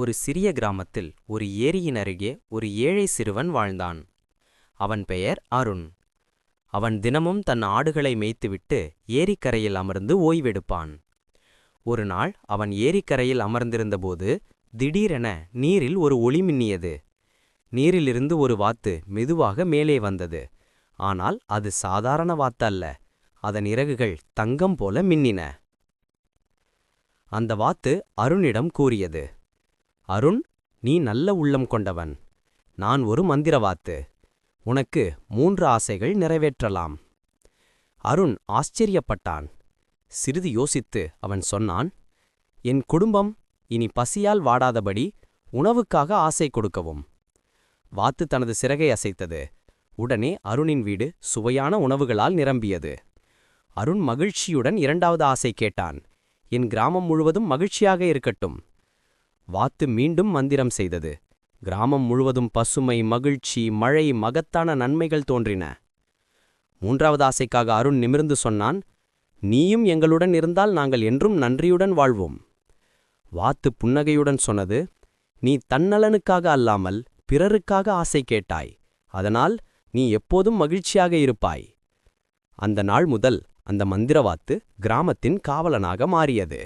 ஒரு சிறிய கிராமத்தில் ஒரு ஏரியின் அருகே ஒரு ஏழை சிறுவன் வாழ்ந்தான். அவன் பெயர் அருண். அவன் தினமும் தன் ஆடுகளை மேய்த்துவிட்டு ஏரிக்கரையில் அமர்ந்து ஓய்வெடுப்பான். ஒரு நாள் அவன் ஏரிக்கரையில் அமர்ந்திருந்தபோது திடீரென நீரில் ஒரு ஒளி மின்னியது. நீரிலிருந்து ஒரு வாத்து மெதுவாக மேலே வந்தது. ஆனால் அது சாதாரண வாத்து அல்ல. அதன் இறகுகள் தங்கம் போல மின்னின. அந்த வாத்து அருணிடம் கூறியது அருண் நீ நல்ல உள்ளம் கொண்டவன். நான் ஒரு மந்திரவாத்து. உனக்கு மூன்று ஆசைகள் நிறைவேற்றலாம். அருண் ஆச்சரியப்பட்டான். சிறிது யோசித்து அவன் சொன்னான் என் குடும்பம் இனி பசியால் வாடாதபடி உணவுக்காக ஆசை கொடுக்கவும். வாத்து தனது சிறகை அசைத்தது. உடனே அருணின் வீடு சுவையான உணவுகளால் நிரம்பியது. அருண் மகிழ்ச்சியுடன் இரண்டாவது ஆசை கேட்டான். என் கிராமம் முழுவதும் மகிழ்ச்சியாக இருக்கட்டும். வாத்து மீண்டும் மந்திரம் செய்தது. கிராமம் முழுவதும் பசுமை மகிழ்ச்சி மழை மகத்தான நன்மைகள் தோன்றின. மூன்றாவது ஆசைக்காக அருண் நிமிர்ந்து சொன்னான் நீயும் எங்களுடன் இருந்தால் நாங்கள் என்றும் நன்றியுடன் வாழ்வோம். வாத்து புன்னகையுடன் சொன்னது நீ தன்னலனுக்காக அல்லாமல் பிறருக்காக ஆசை கேட்டாய். அதனால் நீ எப்போதும் மகிழ்ச்சியாக இருப்பாய். அந்த நாள் முதல் அந்த மந்திரவாத்து கிராமத்தின் காவலனாக மாறியது.